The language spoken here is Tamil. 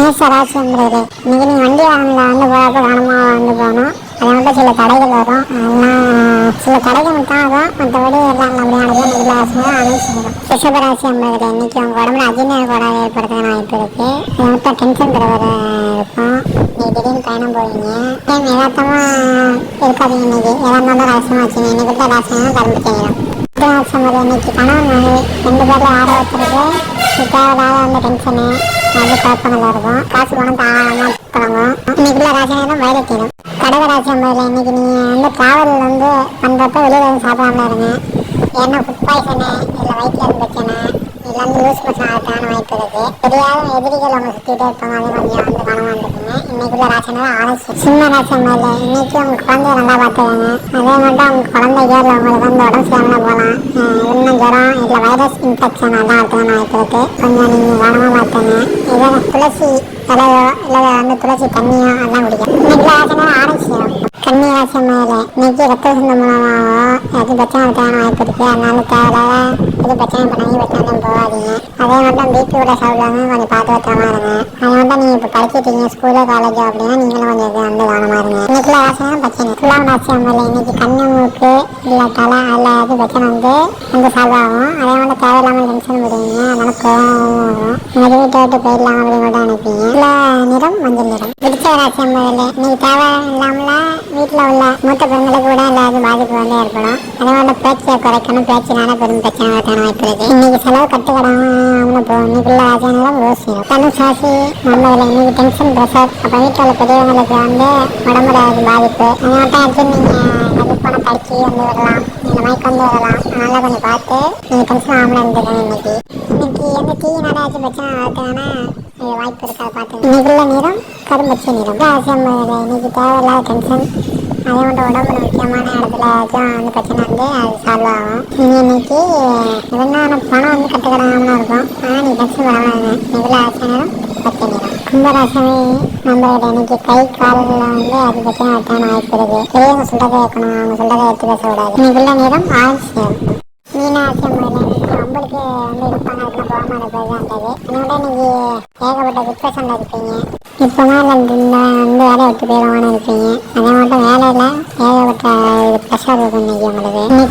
மேசராசி என்பது. இன்னைக்கு நீ வண்டி வாகனத்தில் வந்து போகிறப்ப கவனமாக வந்து போகணும். அதை மட்டும் சில தடைகள் வரும். அதெல்லாம் சில தடைகள் மட்டும் வரும். மற்றபடி எல்லாம் நல்லபடியானது நல்ல ராசியாக அமைச்சிடும் ரிஷபராசி என்பது இன்னைக்கு உங்கள் உடம்புல அஜீர்ண கோளாறு ஏற்படுறதுக்கான வாய்ப்பு இருக்கு. அதை மட்டும் டென்ஷன் தருவது இருக்கும். நீ திடீர்னு பயணம் போவீங்க. டைம் யதார்த்தமாக இருக்காதீங்க இன்னைக்கு. எதா இருந்தாலும் ரகசியமாக வச்சுங்க. இன்னைக்கு தான் ரகசியம் கரும்பு செய்யலாம் சமர் இன்னைக்கு கணவன் மனைவி ரெண்டு பேரில் ஆரோக்கியத்துக்கு தேவையில்லாத அந்த டென்ஷனு அது குழப்பங்கள் இருக்கும் காசு பணம் தாராளமாக தொடங்கும் இன்னைக்குள்ள ராசியம் வயலட்டிடும் கடக ராசியம் இன்னைக்கு நீங்கள் வந்து ட்ராவல் வந்து பண்ணுறப்ப வெளியில் வந்து சாப்பிடாம இருங்க. ஏன்னா ஃபுட் பாய்சனு இல்லை வயிற்றுல இருந்து பிரச்சனை. இல்லை வந்து லூஸ் மோஷன் ஆகத்தான வாய்ப்பு இருக்கு. தெரியாத எதிரிகள் அவங்க சுற்றிட்டே இருப்பாங்க. அது கொஞ்சம் வந்து இருந்துக்குங்க ராசியம் ஆலோசி சின்ன ராசியம் முதல்ல. இன்னைக்கு உங்க குழந்தைய நல்லா பார்த்துக்கோங்க அதே மட்டும் உங்க குழந்தைக்கோ இல்லை உங்களுக்கு வந்து உடம்பு சரியாமல் போகலாம். இன்னும் ஜுரம் இதில் வைரஸ் இன்ஃபெக்ஷன் அதான் இருக்கிற வாய்ப்பு கொஞ்சம் நீங்கள் கவனமாக பார்த்துங்க. இதில் துளசி இலையோ இல்லை வந்து துளசி தண்ணியோ அதெல்லாம் குடிக்கும் இன்னைக்கு ராசினா ஆரஞ்சு சேரும் கன்னி ராசி மேலே இன்னைக்கு ரத்த சொந்த மூலமாகவோ எது பிரச்சனை இருக்கான வாய்ப்பு இருக்குது அதனால தேவையில்லாத எது பிரச்சனை பண்ணி பிரச்சனை போகாதீங்க. அதே மட்டும் பிபியோட சாப்பிடுவாங்க. கொஞ்சம் பார்த்து பத்திரமா இருங்க. அதே மட்டும் நீங்கள் இப்போ படிச்சிட்டீங்க ஸ்கூலோ காலேஜோ அப்படின்னா நீங்களும் கொஞ்சம் இது வந்து கவனமாக இருங்க. இன்னைக்குள்ள ராசினா பிரச்சனை. துலாம் ராசி மேலே இன்னைக்கு கண்ணு மூக்கு இல்லை தலை அதில் அது பிரச்சனை வந்து வந்து சால்வ் ஆகும். அதே மாதிரி தேவையில்லாமல் டென்ஷன் விடுவீங்க அதனால கோவம் வரும். நீங்கள் வீட்டை விட்டு போயிடலாம் அப்படின்னு கூட நினைப்பீங்க. இல்லை நிறம் மஞ்சள் நிறம். பிடிச்ச ராசி முதல்ல இன்னைக்கு தேவை இல்லாமல் வீட்டில் உள்ள மூத்த பெண்களுக்கு கூட இல்லாத பாதிப்பு வந்து ஏற்படும் அதே மாதிரி பேச்சை குறைக்கணும் பேச்சினால பெரும் பிரச்சனை வரத்தான வாய்ப்பு இன்னைக்கு செலவு கட்டுக்கடாம கட்டுக்கடாமல் போ. இன்னைக்குள்ள ராசினாலும் யோசிக்கணும். தனுஷ் ராசி நம்மள இன்னைக்கு டென்ஷன் ப்ரெஷர் அப்போ வீட்டில் உள்ள பெரியவங்களுக்கு வந்து உடம்புல பாதிப்பு. அதனால தான் எடுத்து நீங்கள் அது போன படிச்சு வந்து வரலாம் இந்த மாதிரி கொண்டு வரலாம் அதனால கொஞ்சம் பார்த்து நீங்கள் டென்ஷன் ஆகாமல் இருந்துக்கணும் இன்னைக்கு. இன்னைக்கு வந்து தீயினால ஏதாச்சும் பிரச்சனை வரதுக்கான வாய்ப்பு இருக்காது பார்த்து இன்னைக்குள்ள நேரம் கரும்பச்சை நிறம். ராசியம் இன்னைக்கு தேவையில்லாத டென்ஷன் அதே மட்டும் உடம்புல முக்கியமான இடத்துல ஏதாச்சும் வந்து பிரச்சனை வந்து அது சால்வ் ஆகும். இன்னைக்கு எதுனா பணம் வந்து கட்டுக்கடாமல் இருக்கும். ஆனால் நீ டென்ஷன் பண்ணாமல் இருங்க. இன்னைக்குள்ள நேரம் பச்சை நிறம் கும்பராசமே நம்மளோட இன்னைக்கு கை காலில் வந்து அது பிரச்சனை வரத்தான வாய்ப்பு இருக்கு. பெரியவங்க சொல்றதை கேட்கணும் அவங்க சொல்றதை எடுத்து பேசக்கூடாது. இன்னைக்குள்ள நிறம் ஆரஞ்சு ஏகப்பட்ட டிப்ரெஷனில் இருப்பீங்க இப்போலாம் தான் வந்து வேலையை விட்டு போயிடுவான்னு இருப்பீங்க அதே மட்டும் வேலையில் ஏகப்பட்ட ப்ரெஷர் இருக்கும் இன்னைக்கு உங்களுக்கு.